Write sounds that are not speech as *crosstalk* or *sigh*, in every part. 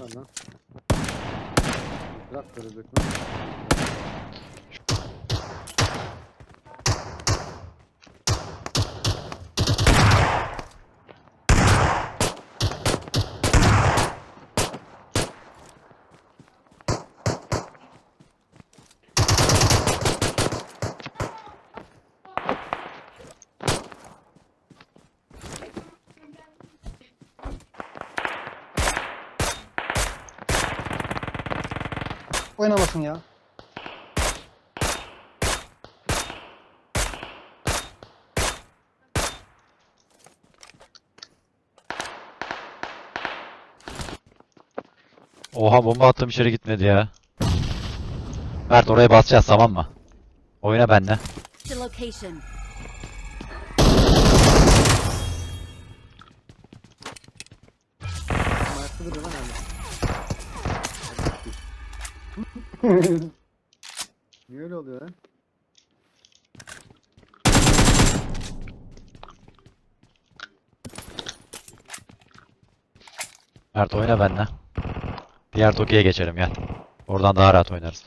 Lan. Bırak görecek mi? Oynamasın ya. Oha bomba attım içeri gitmedi ya. Mert oraya basacağız tamam mı? Oyna benle. Ayakta duruyor lan hala. *laughs* Niye öyle oluyor lan? Mert oyna benle. Diğer Toki'ye geçelim gel. Oradan daha rahat oynarız.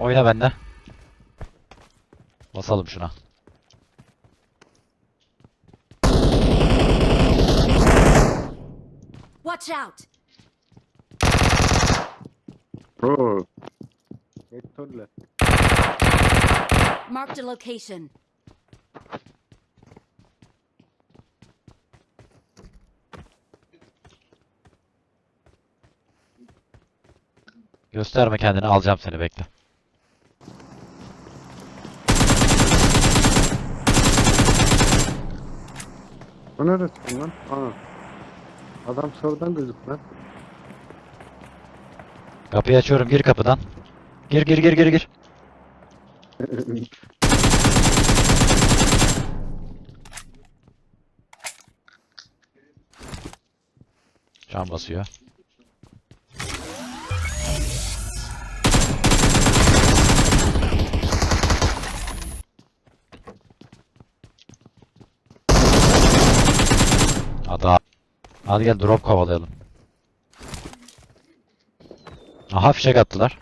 Oyna benle. Basalım şuna. Watch out! Oo. Vektörle. Marked a location. Gösterme kendini alacağım seni bekle. O neresi lan? Ana. Adam şuradan gözüktü lan. Kapıyı açıyorum gir kapıdan. Gir gir gir gir gir. *laughs* Can basıyor. Hadi gel drop kovalayalım. Aha fişek attılar.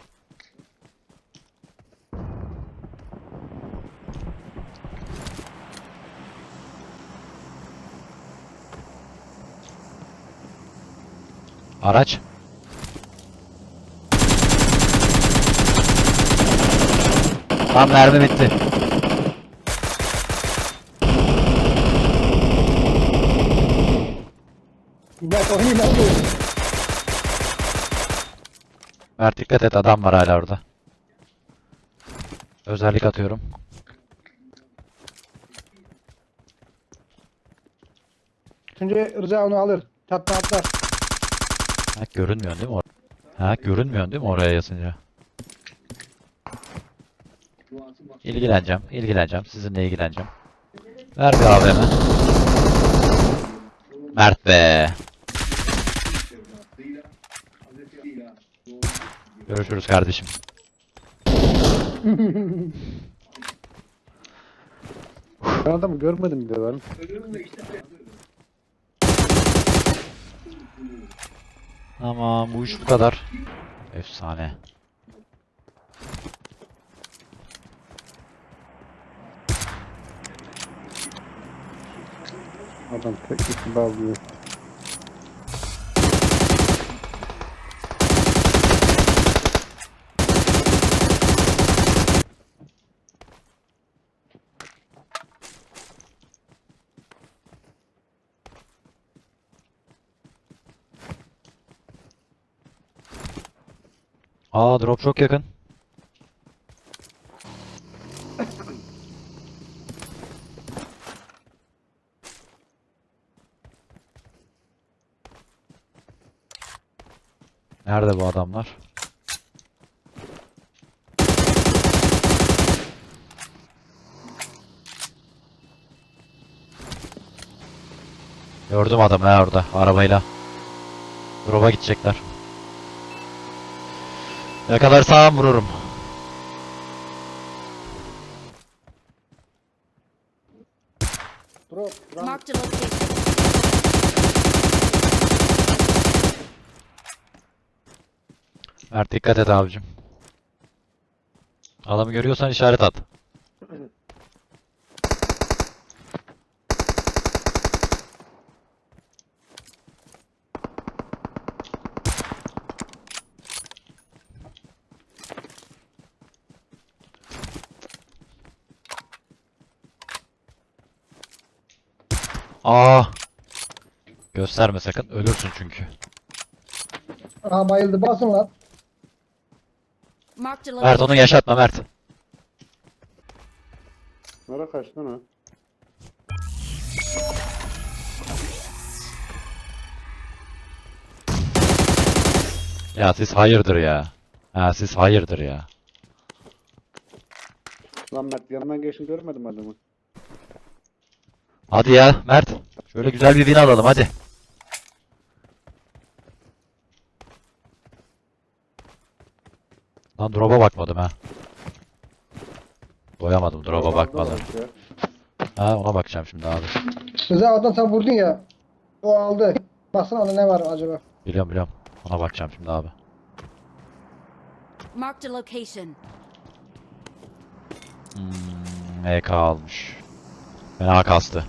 Araç. Tam mermi bitti. Mert oynayın abi. Mert dikkat et adam var hala orada. Özellik atıyorum. Şimdi Rıza onu alır. Çatma atlar. Ha görünmüyor değil mi? Ha görünmüyor değil mi oraya yazınca? İlgileneceğim, ilgileneceğim. Sizinle ilgileneceğim. Ver bir AVM. Mert be. Görüşürüz kardeşim. *laughs* Ben adamı görmedim diyorlar. Tamam bu iş bu kadar. Efsane. Adam teknik bağlıyor. Aa drop çok yakın. Nerede bu adamlar? Gördüm adamı ya orada arabayla. Drop'a gidecekler. Vururum. Run. Marked a location. Mert dikkat et abicim. Adamı görüyorsan işaret at. Aa. Gösterme sakın ölürsün çünkü. Aha bayıldı. Basın lan. Marked a Mert onu location. yaşatma Mert. Nereye kaçtın ha? Ya siz hayırdır ya. Ha siz hayırdır ya. Lan Mert yanından geçin görmedim adamı. Hadi ya Mert. Şöyle güzel bir win alalım hadi. Lan drop'a bakmadım ha. Doyamadım drop'a bakmadım. Ha ona bakacağım şimdi abi. Rıza oradan sen vurdun ya. O aldı. Baksana onda ne var acaba? Biliyorum biliyorum. Ona bakacağım şimdi abi. Marked a location. Hmm, EK almış. Fena kastı.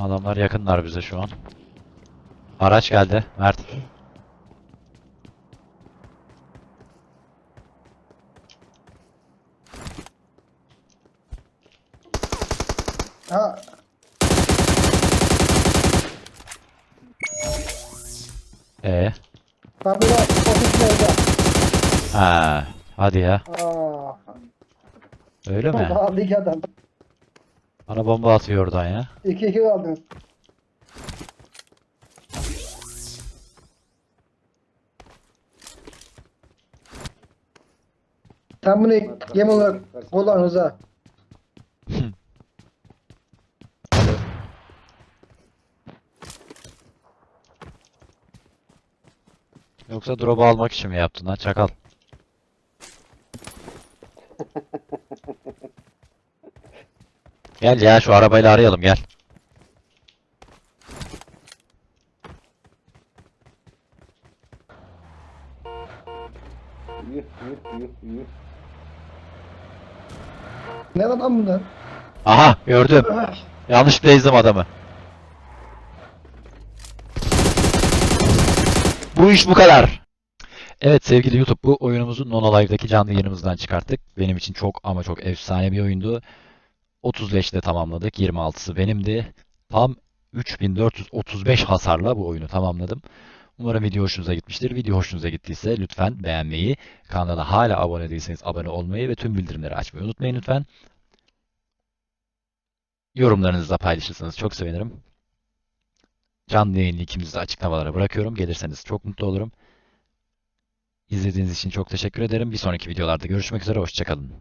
Adamlar yakınlar bize şu an. Araç geldi. Mert. Ha E. bak burada ofis orada. Ha. Hadi ya. Aa. Öyle mi? İki adam. Bana bomba atıyor oradan ya. 2 2 kaldınız. Sen bunu yem olarak kullan Rıza. Yoksa drop'u almak için mi yaptın lan çakal? Gel ya şu arabayla arayalım gel. Yuh yuh yuh yuh. Ne lan bunlar? Aha gördüm. Yanlışlıkla ezdim adamı. Bu iş bu kadar. Evet sevgili YouTube bu oyunumuzu Nono Live'daki canlı yayınımızdan çıkarttık. Benim için çok ama çok efsane bir oyundu. 30 leşle tamamladık. 26'sı benimdi. Tam 3435 hasarla bu oyunu tamamladım. Umarım video hoşunuza gitmiştir. Video hoşunuza gittiyse lütfen beğenmeyi, kanala hala abone değilseniz abone olmayı ve tüm bildirimleri açmayı unutmayın lütfen. Yorumlarınızı da paylaşırsanız çok sevinirim. Canlı yayın linkimizi açıklamalara bırakıyorum. Gelirseniz çok mutlu olurum. İzlediğiniz için çok teşekkür ederim. Bir sonraki videolarda görüşmek üzere. Hoşçakalın.